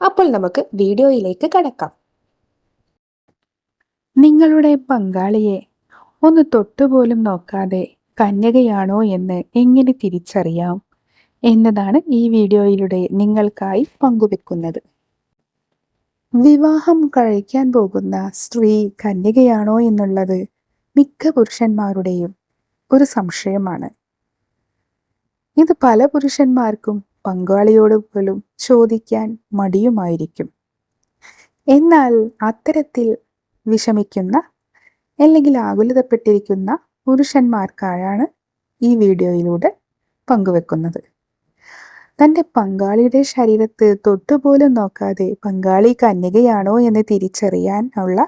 അപ്പോൾ നമുക്ക് വീഡിയോയിലേക്ക് കടക്കാം. നിങ്ങളുടെ പങ്കാളിയെ ഒന്ന് തൊട്ടുപോലും നോക്കാതെ കന്യകയാണോ എന്ന് എങ്ങനെ തിരിച്ചറിയാം? എന്നതാണ് ഈ വീഡിയോയിലൂടെ നിങ്ങൾക്കായി പങ്കുവെക്കുന്നത്. വിവാഹം കഴിക്കാൻ പോകുന്ന സ്ത്രീ കന്യകയാണോ എന്നുള്ളത് മിക്ക പുരുഷന്മാരുടെയും ഒരു സംശയമാണ്. ഇത് പല പുരുഷന്മാർക്കും പങ്കാളിയോട് പോലും ചോദിക്കാൻ മടിയുമായിരിക്കും. എന്നാൽ അത്തരത്തിൽ വിഷമിക്കുന്ന അല്ലെങ്കിൽ ആകുലതപ്പെട്ടിരിക്കുന്ന പുരുഷന്മാർക്കായാണ് ഈ വീഡിയോയിലൂടെ പങ്കുവെക്കുന്നത്. തന്റെ പങ്കാളിയുടെ ശരീരത്ത് തൊട്ടുപോലും നോക്കാതെ പങ്കാളി കന്യകയാണോ എന്ന് തിരിച്ചറിയാൻ ഉള്ള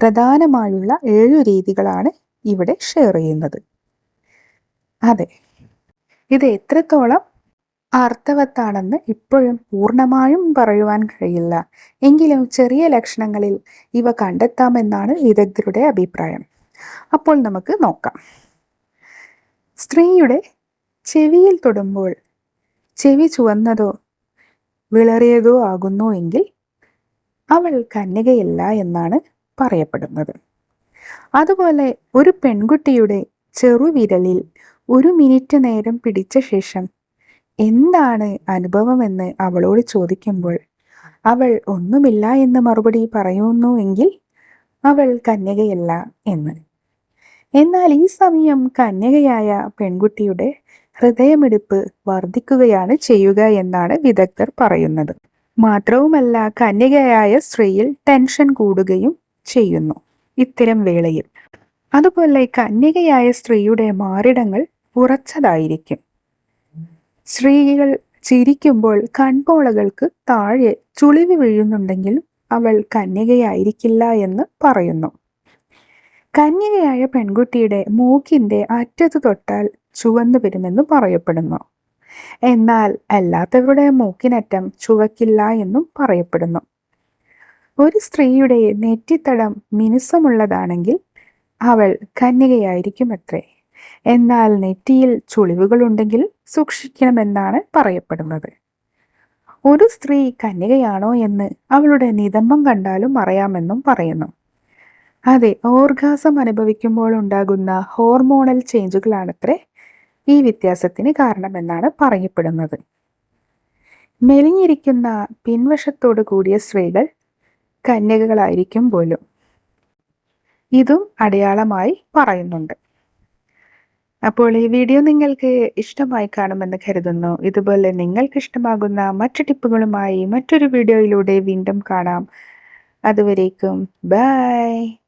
പ്രധാനമായുള്ള ഏഴു രീതികളാണ് ഇവിടെ ഷെയർ ചെയ്യുന്നത്. അതെ ഇത് എത്രത്തോളം അർത്ഥവത്താണെന്ന് ഇപ്പോഴും പൂർണമായും പറയുവാൻ കഴിയില്ല. എങ്കിലും ചെറിയ ലക്ഷണങ്ങളിൽ ഇവ കണ്ടെത്താമെന്നാണ് വിദഗ്ധരുടെ അഭിപ്രായം. അപ്പോൾ നമുക്ക് നോക്കാം. സ്ത്രീയുടെ ചെവിയിൽ തൊടുമ്പോൾ ചെവി ചുവന്നതോ വിളറിയതോ ആകുന്നു എങ്കിൽ അവൾ കന്യകയല്ല എന്നാണ് പറയപ്പെടുന്നത്. അതുപോലെ ഒരു പെൺകുട്ടിയുടെ ചെറുവിരലിൽ ഒരു മിനിറ്റ് നേരം പിടിച്ച ശേഷം എന്താണ് അനുഭവമെന്ന് അവളോട് ചോദിക്കുമ്പോൾ അവൾ ഒന്നുമില്ല എന്ന് മറുപടി പറയുന്നു എങ്കിൽ അവൾ കന്യകയല്ല എന്ന്. എന്നാൽ ഈ സമയം കന്യകയായ പെൺകുട്ടിയുടെ ഹൃദയമിടിപ്പ് വർദ്ധിക്കുകയാണ് ചെയ്യുക എന്നാണ് വിദഗ്ധർ പറയുന്നത്. മാത്രവുമല്ല കന്യകയായ സ്ത്രീയിൽ ടെൻഷൻ കൂടുകയും ചെയ്യുന്നു ഇത്തരം വേളയിൽ. അതുപോലെ കന്യകയായ സ്ത്രീയുടെ മാറിടങ്ങൾ ഉറച്ചതായിരിക്കും. സ്ത്രീകൾ ചിരിക്കുമ്പോൾ കൺപോളകൾക്ക് താഴെ ചുളിവി വീഴുന്നുണ്ടെങ്കിലും അവൾ കന്യകയായിരിക്കില്ല എന്ന് പറയുന്നു. കന്യകയായ പെൺകുട്ടിയുടെ മൂക്കിന്റെ അറ്റത്ത് തൊട്ടാൽ ചുവന്നു വരുമെന്ന് പറയപ്പെടുന്നു. എന്നാൽ അല്ലാത്തവരുടെ മൂക്കിനറ്റം ചുവക്കില്ല എന്നും പറയപ്പെടുന്നു. ഒരു സ്ത്രീയുടെ നെറ്റിത്തടം മിനുസമുള്ളതാണെങ്കിൽ അവൾ കന്യകയായിരിക്കും അത്രേ എന്നാൽ നെറ്റിയിൽ ചുളിവുകളുണ്ടെങ്കിൽ സൂക്ഷിക്കണമെന്നാണ് പറയപ്പെടുന്നത്. ഒരു സ്ത്രീ കന്യകയാണോ എന്ന് അവളുടെ നിതംബം കണ്ടാലും അറിയാമെന്നും പറയുന്നു. അതെ ഓർഗാസം അനുഭവിക്കുമ്പോൾ ഉണ്ടാകുന്ന ഹോർമോണൽ ചേഞ്ചുകളാണത്രേ ഈ വ്യത്യാസത്തിന് കാരണമെന്നാണ് പറയപ്പെടുന്നത്. മെലിഞ്ഞിരിക്കുന്ന പിൻവശത്തോടു കൂടിയ സ്ത്രീകൾ കന്യകകളായിരിക്കും പോലും. ഇതും അടയാളമായി പറയുന്നുണ്ട്. അപ്പോൾ ഈ വീഡിയോ നിങ്ങൾക്ക് ഇഷ്ടമായി കാണുമെന്ന് കരുതുന്നു. ഇതുപോലെ നിങ്ങൾക്ക് ഇഷ്ടമാകുന്ന മറ്റു ടിപ്പുകളുമായി മറ്റൊരു വീഡിയോയിലൂടെ വീണ്ടും കാണാം. അതുവരേക്കും ബൈ.